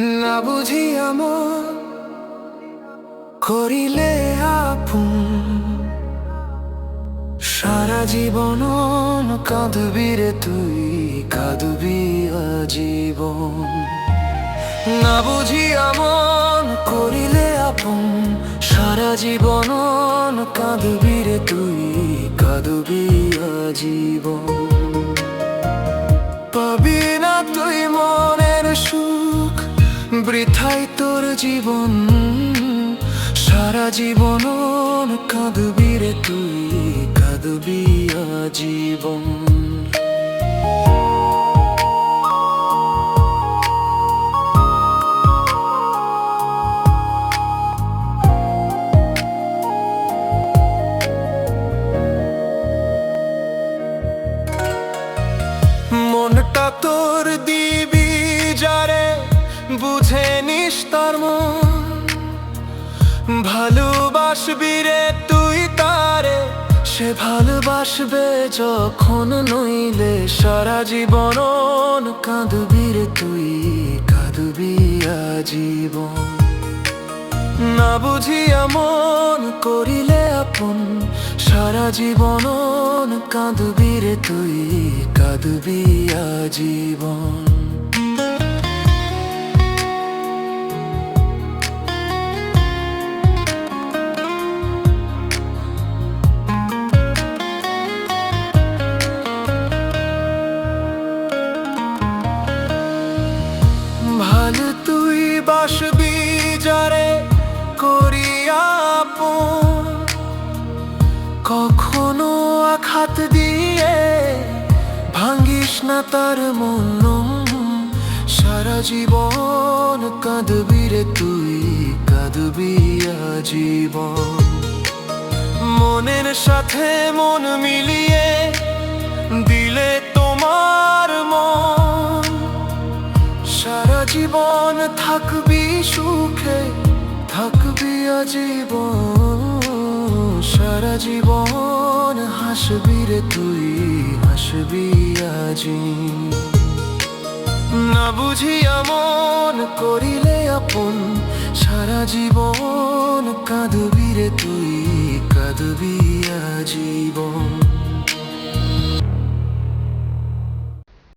না বুঝি আমার করিলে আপন। সারা জীবন কাঁদবি রে তুই, কাঁদবি আজীবন। না বুঝি আমন করিলে আপন। সারা জীবন কাঁদবি রে তুই, কাঁদবি আজীবন। বৃথাই তোর জীবন সারা জীবন কাঁদবি রে তুই কাঁদবি আজীবন। মনটা তোর যারে বুঝে নিস তার ভালোবাসবি রে তুই তারে, সে ভালোবাসবে যখন নইলে সারা জীবন কাঁদবি রে তুই, কাঁদবি আজীবন। না বুঝিয়া মন করিলে আপন, সারা জীবন কাঁদবি রে তুই, কাঁদবি আজীবন। বাসবি যারে করিয়া। কখনো আঘাত দিয়ে ভাঙ্গিস না তার মন সারা জীবন কাঁদবি রে তুই, কাঁদবি আজীবন মনের সাথে মন মিলিয়ে আজীবন সারা জীবন হাসবি রে তুই, হাসবি আজি। না বুঝিয়া মন করিলে আপন, সারা জীবন কাঁদবি রে তুই, কাঁদবি আজীবন।